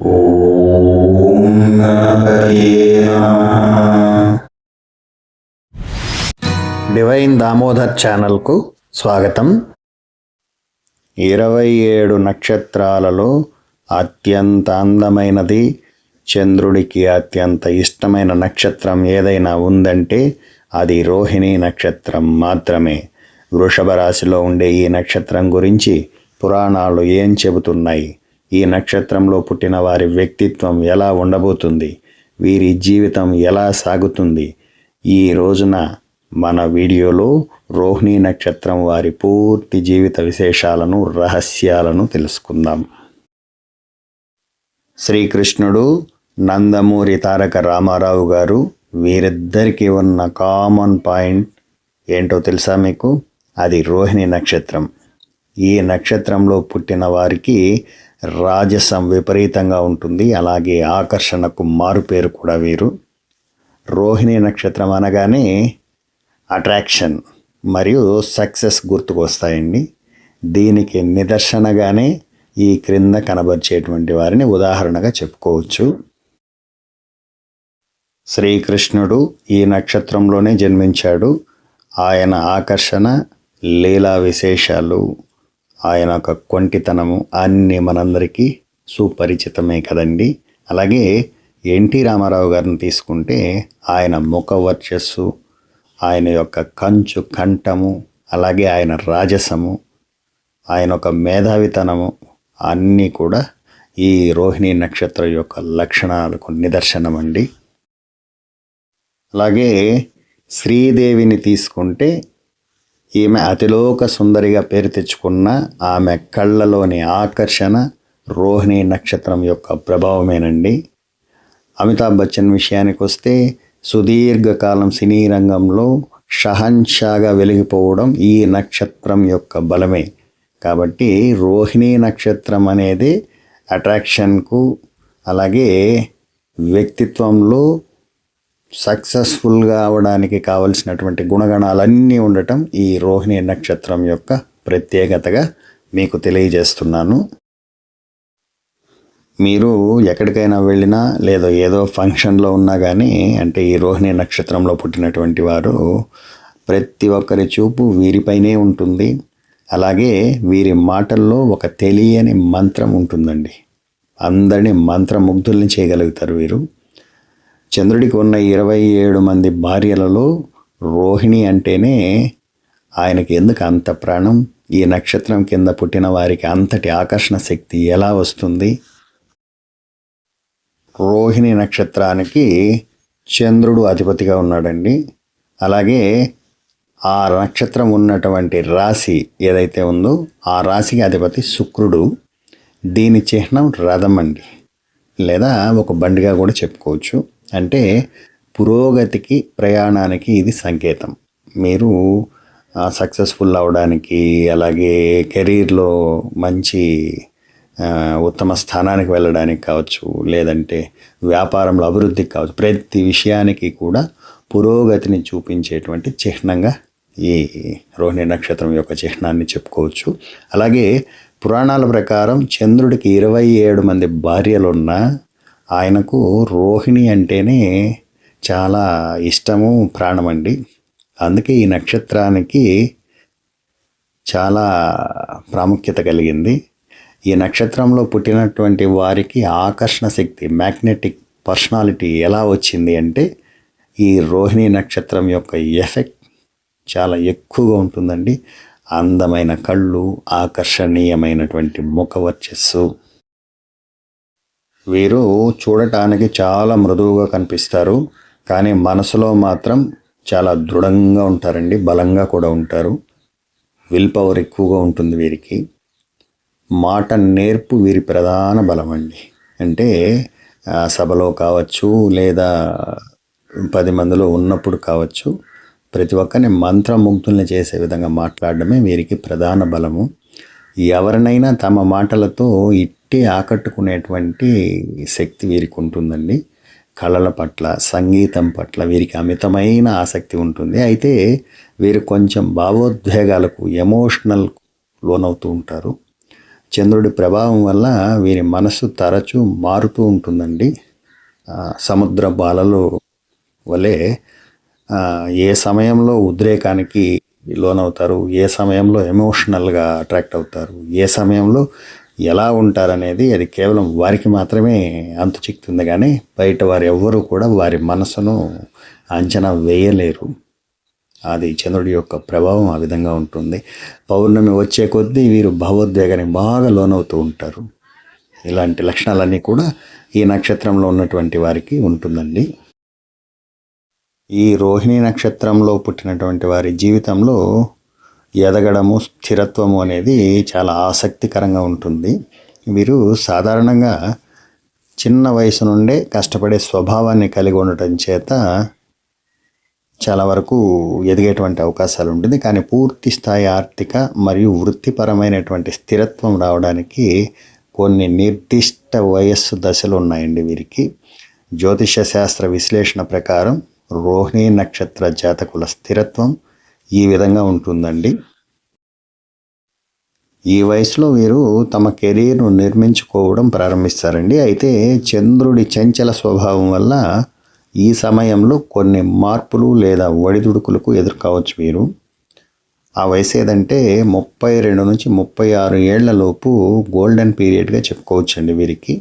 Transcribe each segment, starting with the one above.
ఓం divine Damodar ఛానల్కు స్వాగతం. ఇరవై ఏడు నక్షత్రాలలో అత్యంత అందమైనది చంద్రుడికి అత్యంత ఇష్టమైన నక్షత్రం ఏదైనా ఉందంటే అది రోహిణి నక్షత్రం మాత్రమే. వృషభ రాశిలో ఉండే ఈ నక్షత్రం గురించి పురాణాలు ఏం చెబుతున్నాయి? ఈ నక్షత్రంలో పుట్టిన వారి వ్యక్తిత్వం ఎలా ఉండబోతుంది? వీరి జీవితం ఎలా సాగుతుంది? ఈ రోజున మన వీడియోలో రోహిణి నక్షత్రం వారి పూర్తి జీవిత విశేషాలను రహస్యాలను తెలుసుకుందాం. శ్రీకృష్ణుడు నందమూరి తారక రామారావు గారు వీరిద్దరికీ ఉన్న కామన్ పాయింట్ ఏంటో తెలుసా మీకు? అది రోహిణి నక్షత్రం. ఈ నక్షత్రంలో పుట్టిన వారికి రాజసం విపరీతంగా ఉంటుంది. అలాగే ఆకర్షణకు మారుపేరు కూడా వీరు. రోహిణి నక్షత్రం అనగానే అట్రాక్షన్ మరియు సక్సెస్ గుర్తుకొస్తాయండి. దీనికి నిదర్శనగానే ఈ క్రింద కనబరిచేటువంటి వారిని ఉదాహరణగా చెప్పుకోవచ్చు. శ్రీకృష్ణుడు ఈ నక్షత్రంలోనే జన్మించాడు. ఆయన ఆకర్షణ లీలా విశేషాలు. ఆయన యొక్క కొంటితనము అన్నీ మనందరికీ సుపరిచితమే కదండి. అలాగే ఎన్టీ రామారావు గారిని తీసుకుంటే ఆయన ముఖ వర్చస్సు ఆయన యొక్క కంచు కంఠము అలాగే ఆయన రాజసము ఆయన ఒక మేధావితనము అన్నీ కూడా ఈ రోహిణి నక్షత్రం యొక్క లక్షణాలకు నిదర్శనం అండి అలాగే శ్రీదేవిని తీసుకుంటే ఈమె అతిలోక సుందరిగా పేరు తెచ్చుకున్న ఆమె కళ్ళలోని ఆకర్షణ రోహిణి నక్షత్రం యొక్క ప్రభావమేనండి. అమితాబ్ బచ్చన్ విషయానికి వస్తే సుదీర్ఘకాలం సినీ రంగంలో షహన్షాగా వెలిగిపోవడం ఈ నక్షత్రం యొక్క బలమే. కాబట్టి రోహిణి నక్షత్రం అనేది అట్రాక్షన్కు అలాగే వ్యక్తిత్వంలో సక్సెస్ఫుల్గా అవడానికి కావలసినటువంటి గుణగణాలన్నీ ఉండటం ఈ రోహిణి నక్షత్రం యొక్క ప్రత్యేకతగా మీకు తెలియజేస్తున్నాను. మీరు ఎక్కడికైనా వెళ్ళినా లేదా ఏదో ఫంక్షన్లో ఉన్నా కానీ అంటే ఈ రోహిణి నక్షత్రంలో పుట్టినటువంటి వారు ప్రతి ఒక్కరి చూపు వీరిపైనే ఉంటుంది. అలాగే వీరి మాటల్లో ఒక తెలియని మంత్రం ఉంటుందండి. అందరినీ మంత్రముగ్ధుల్ని చేయగలుగుతారు వీరు. చంద్రుడికి ఉన్న ఇరవై ఏడు మంది భార్యలలో రోహిణి అంటేనే ఆయనకి ఎందుకు అంత ప్రాణం? ఈ నక్షత్రం కింద పుట్టిన వారికి అంతటి ఆకర్షణ శక్తి ఎలా వస్తుంది? రోహిణి నక్షత్రానికి చంద్రుడు అధిపతిగా ఉన్నాడండి. అలాగే ఆ నక్షత్రం ఉన్నటువంటి రాశి ఏదైతే ఉందో ఆ రాశికి అధిపతి శుక్రుడు. దీని చిహ్నం రథం అండి. లేదా ఒక బండిగా కూడా చెప్పుకోవచ్చు. అంటే పురోగతికి ప్రయాణానికి ఇది సంకేతం. మీరు సక్సెస్ఫుల్ అవడానికి అలాగే కెరీర్లో మంచి ఉత్తమ స్థానానికి వెళ్ళడానికి కావచ్చు లేదంటే వ్యాపారంలో అభివృద్ధికి కావచ్చు ప్రతి విషయానికి కూడా పురోగతిని చూపించేటువంటి చిహ్నంగా ఈ రోహిణి నక్షత్రం యొక్క చిహ్నాన్ని చెప్పుకోవచ్చు. అలాగే పురాణాల ప్రకారం చంద్రుడికి ఇరవై ఏడు మంది భార్యలున్నా ఆయనకు రోహిణి అంటేనే చాలా ఇష్టము ప్రాణమండి. అందుకే ఈ నక్షత్రానికి చాలా ప్రాముఖ్యత కలిగింది. ఈ నక్షత్రంలో పుట్టినటువంటి వారికి ఆకర్షణ శక్తి మ్యాగ్నెటిక్ పర్సనాలిటీ ఎలా వచ్చింది అంటే ఈ రోహిణి నక్షత్రం యొక్క ఎఫెక్ట్ చాలా ఎక్కువగా ఉంటుందండి. అందమైన కళ్ళు ఆకర్షణీయమైనటువంటి ముఖ వర్చస్సు. వీరు చూడటానికి చాలా మృదువుగా కనిపిస్తారు కానీ మనసులో మాత్రం చాలా దృఢంగా ఉంటారండి బలంగా కూడా ఉంటారు. విల్ పవర్ ఎక్కువగా ఉంటుంది వీరికి. మాట నేర్పు వీరి ప్రధాన బలం అండి అంటే సభలో కావచ్చు లేదా పది మందిలో ఉన్నప్పుడు కావచ్చు ప్రతి ఒక్కరిని మంత్రముగ్ధుల్ని చేసే విధంగా మాట్లాడడమే వీరికి ప్రధాన బలము. ఎవరినైనా తమ మాటలతో ఇట్టే ఆకట్టుకునేటువంటి శక్తి వీరికి ఉంటుందండి కళల పట్ల సంగీతం పట్ల వీరికి అమితమైన ఆసక్తి ఉంటుంది. అయితే వీరు కొంచెం భావోద్వేగాలకు ఎమోషనల్ లోనవుతూ ఉంటారు. చంద్రుడి ప్రభావం వల్ల వీరి మనసు తరచూ మారుతూ ఉంటుందండి. సముద్ర బాలలు వలె ఏ సమయంలో ఉద్రేకానికి లోనవుతారు ఏ సమయంలో ఎమోషనల్గా అట్రాక్ట్ అవుతారు ఏ సమయంలో ఎలా ఉంటారనేది అది కేవలం వారికి మాత్రమే అంతు చిక్తుంది కానీ బయట వారు ఎవ్వరూ కూడా వారి మనసును అంచనా వేయలేరు. అది చంద్రుడి యొక్క ప్రభావం ఆ విధంగా ఉంటుంది. పౌర్ణమి వచ్చే కొద్దీ వీరు భావోద్వేగానికి బాగా లోనవుతూ ఉంటారు. ఇలాంటి లక్షణాలన్నీ కూడా ఈ నక్షత్రంలో ఉన్నటువంటి వారికి ఉంటుందండి. ఈ రోహిణి నక్షత్రంలో పుట్టినటువంటి వారి జీవితంలో ఎదగడము స్థిరత్వము అనేది చాలా ఆసక్తికరంగా ఉంటుంది. వీరు సాధారణంగా చిన్న వయసు నుండే కష్టపడే స్వభావాన్ని కలిగి ఉండటం చేత చాలా వరకు ఎదిగేటువంటి అవకాశాలు ఉంటుంది. కానీ పూర్తి స్థాయి ఆర్థిక మరియు వృత్తిపరమైనటువంటి స్థిరత్వం రావడానికి కొన్ని నిర్దిష్ట వయస్సు దశలు ఉన్నాయండి వీరికి. జ్యోతిష శాస్త్ర విశ్లేషణ ప్రకారం రోహిణి నక్షత్ర జాతకుల స్థిరత్వం ఈ విధంగా ఉంటుందండి. ఈ వయసులో వీరు తమ కెరీర్ను నిర్మించుకోవడం ప్రారంభిస్తారండి. అయితే చంద్రుడి చంచల స్వభావం వల్ల ఈ సమయంలో కొన్ని మార్పులు లేదా ఒడిదుడుకులకు ఎదుర్కోవచ్చు వీరు. ఆ వయసు ఏదంటే ముప్పై రెండు నుంచి ముప్పై ఆరు ఏళ్ళలోపు గోల్డెన్ పీరియడ్గా చెప్పుకోవచ్చండి వీరికి.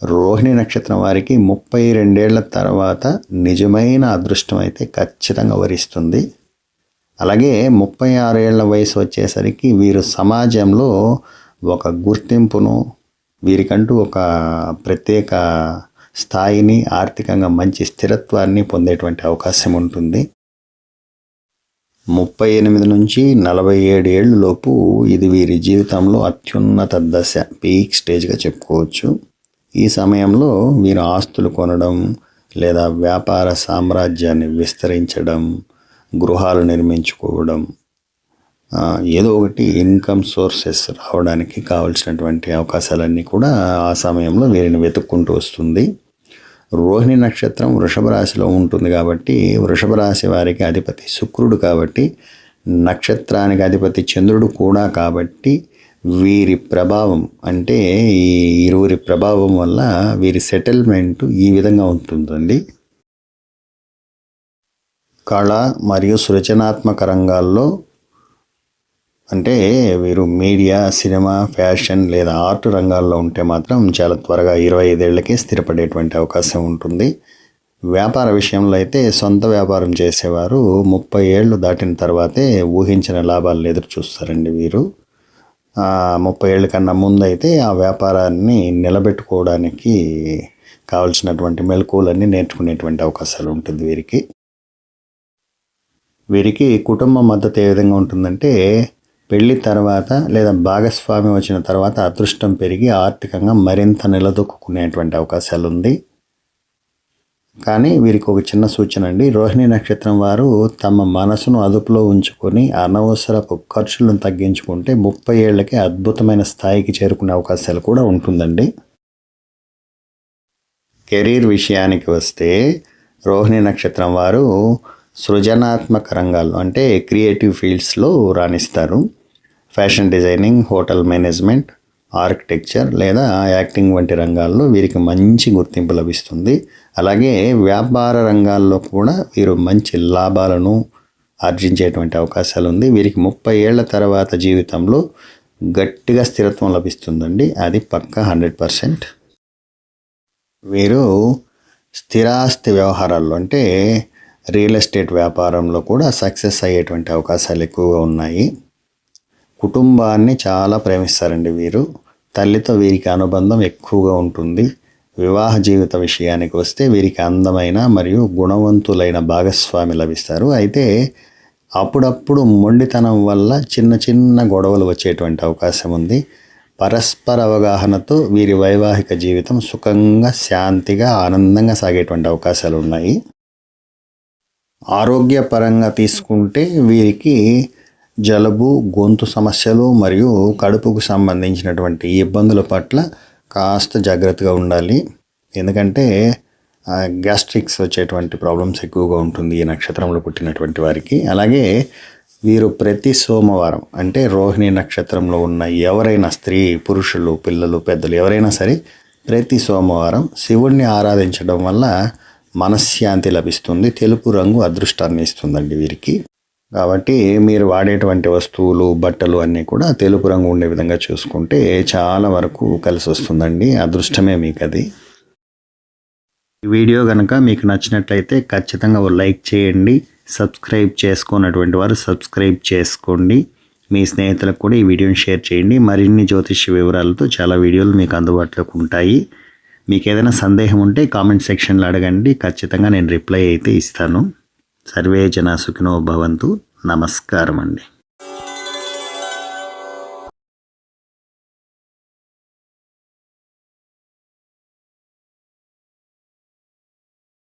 రోహిణి నక్షత్రం వారికి ముప్పై రెండేళ్ళ తర్వాత నిజమైన అదృష్టం అయితే ఖచ్చితంగా వరిస్తుంది. అలాగే ముప్పై ఆరేళ్ళ వయసు వచ్చేసరికి వీరు సమాజంలో ఒక గుర్తింపును వీరికంటూ ఒక ప్రత్యేక స్థాయిని ఆర్థికంగా మంచి స్థిరత్వాన్ని పొందేటువంటి అవకాశం ఉంటుంది. ముప్పై ఎనిమిది నుంచి నలభై ఏడు ఏళ్ళ లోపు ఇది వీరి జీవితంలో అత్యున్నత దశ పీక్ స్టేజ్గా చెప్పుకోవచ్చు. ఈ సమయంలో వీరు ఆస్తులు కొనడం లేదా వ్యాపార సామ్రాజ్యాన్ని విస్తరించడం గృహాలు నిర్మించుకోవడం ఏదో ఒకటి ఇన్కమ్ సోర్సెస్ రావడానికి కావలసినటువంటి అవకాశాలన్నీ కూడా ఆ సమయంలో వీరిని వెతుక్కుంటూ వస్తుంది. రోహిణి నక్షత్రం వృషభ రాశిలో ఉంటుంది కాబట్టి వృషభ రాశి వారికి అధిపతి శుక్రుడు కాబట్టి నక్షత్రానికి అధిపతి చంద్రుడు కూడా కాబట్టి వీరి ప్రభావం అంటే ఈ ఇరువురి ప్రభావం వల్ల వీరి సెటిల్మెంట్ ఈ విధంగా ఉంటుందండి. కళ మరియు సృజనాత్మక రంగాల్లో అంటే వీరు మీడియా సినిమా ఫ్యాషన్ లేదా ఆర్ట్ రంగాల్లో ఉంటే మాత్రం చాలా త్వరగా ఇరవై ఐదేళ్ళకే స్థిరపడేటువంటి అవకాశం ఉంటుంది. వ్యాపార విషయంలో అయితే సొంత వ్యాపారం చేసేవారు ముప్పై ఏళ్ళు దాటిన తర్వాతే ఊహించిన లాభాలను ఎదురు చూస్తారండి వీరు ముప్పై ఏళ్ళ కన్నా ముందు అయితే ఆ వ్యాపారాన్ని నిలబెట్టుకోవడానికి కావలసినటువంటి మెలకువలన్నీ నేర్చుకునేటువంటి అవకాశాలు ఉంటుంది వీరికి. వీరికి కుటుంబ మద్దతు ఏ విధంగా ఉంటుందంటే పెళ్ళి తర్వాత లేదా భాగస్వామి వచ్చిన తర్వాత అదృష్టం పెరిగి ఆర్థికంగా మరింత నిలదొక్కునేటువంటి అవకాశాలు ఉంది కానీ వీరికి ఒక చిన్న సూచన అండి. రోహిణి నక్షత్రం వారు తమ మనసును అదుపులో ఉంచుకొని అనవసరపు ఖర్చులను తగ్గించుకుంటే ముప్పై ఏళ్ళకి అద్భుతమైన స్థాయికి చేరుకునే అవకాశాలు కూడా ఉంటుందండి. కెరీర్ విషయానికి వస్తే రోహిణి నక్షత్రం వారు సృజనాత్మక రంగాల్లో అంటే క్రియేటివ్ ఫీల్డ్స్లో రాణిస్తారు. Fashion designing hotel management architecture లేదా యాక్టింగ్ వంటి రంగాల్లో వీరికి మంచి గుర్తింపు లభిస్తుంది. అలాగే వ్యాపార రంగాల్లో కూడా వీరు మంచి లాభాలను ఆర్జించేటువంటి అవకాశాలు ఉంది వీరికి ముప్పై ఏళ్ళ తర్వాత జీవితంలో గట్టిగా స్థిరత్వం లభిస్తుందండి. అది పక్కా హండ్రెడ్ పర్సెంట్. వీరు స్థిరాస్తి వ్యవహారాల్లో అంటే రియల్ ఎస్టేట్ వ్యాపారంలో కూడా సక్సెస్ అయ్యేటువంటి అవకాశాలు ఎక్కువగా ఉన్నాయి. కుటుంబాన్ని చాలా ప్రేమిస్తారండి వీరు. తల్లితో వీరికి అనుబంధం ఎక్కువగా ఉంటుంది. వివాహ జీవిత విషయానికి వస్తే వీరికి అందమైన మరియు గుణవంతులైన భాగస్వామి లభిస్తారు. అయితే అప్పుడప్పుడు మొండితనం వల్ల చిన్న చిన్న గొడవలు వచ్చేటువంటి అవకాశం ఉంది. పరస్పర అవగాహనతో వీరి వైవాహిక జీవితం సుఖంగా శాంతిగా ఆనందంగా సాగేటువంటి అవకాశాలు ఉన్నాయి. ఆరోగ్యపరంగా తీసుకుంటే వీరికి జలుబు గొంతు సమస్యలు మరియు కడుపుకు సంబంధించినటువంటి ఇబ్బందుల పట్ల కాస్త జాగ్రత్తగా ఉండాలి. ఎందుకంటే గ్యాస్ట్రిక్స్ వచ్చేటువంటి ప్రాబ్లమ్స్ ఎక్కువగా ఉంటుంది ఈ నక్షత్రంలో పుట్టినటువంటి వారికి. అలాగే వీరు ప్రతి సోమవారం అంటే రోహిణి నక్షత్రంలో ఉన్న ఎవరైనా స్త్రీ పురుషులు పిల్లలు పెద్దలు ఎవరైనా సరే ప్రతి సోమవారం శివుణ్ణి ఆరాధించడం వల్ల మనశ్శాంతి లభిస్తుంది తెలుపు రంగు అదృష్టాన్ని ఇస్తుందండి వీరికి. కాబట్టి మీరు వాడేటువంటి వస్తువులు బట్టలు అన్నీ కూడా తెలుపు రంగు ఉండే విధంగా చూసుకుంటే చాలా వరకు కలిసి వస్తుందండి అదృష్టమే మీకు అది ఈ వీడియో కనుక మీకు నచ్చినట్లయితే ఖచ్చితంగా ఓ లైక్ చేయండి సబ్స్క్రైబ్ చేసుకున్నటువంటి వారు సబ్స్క్రైబ్ చేసుకోండి మీ స్నేహితులకు కూడా ఈ వీడియోని షేర్ చేయండి. మరిన్ని జ్యోతిష్య వివరాలతో చాలా వీడియోలు మీకు అందుబాటులోకి ఉంటాయి. మీకు ఏదైనా సందేహం ఉంటే కామెంట్ సెక్షన్లో అడగండి. ఖచ్చితంగా నేను రిప్లై అయితే ఇస్తాను. సర్వే జన సుఖినో భవంతు. నమస్కారం అండి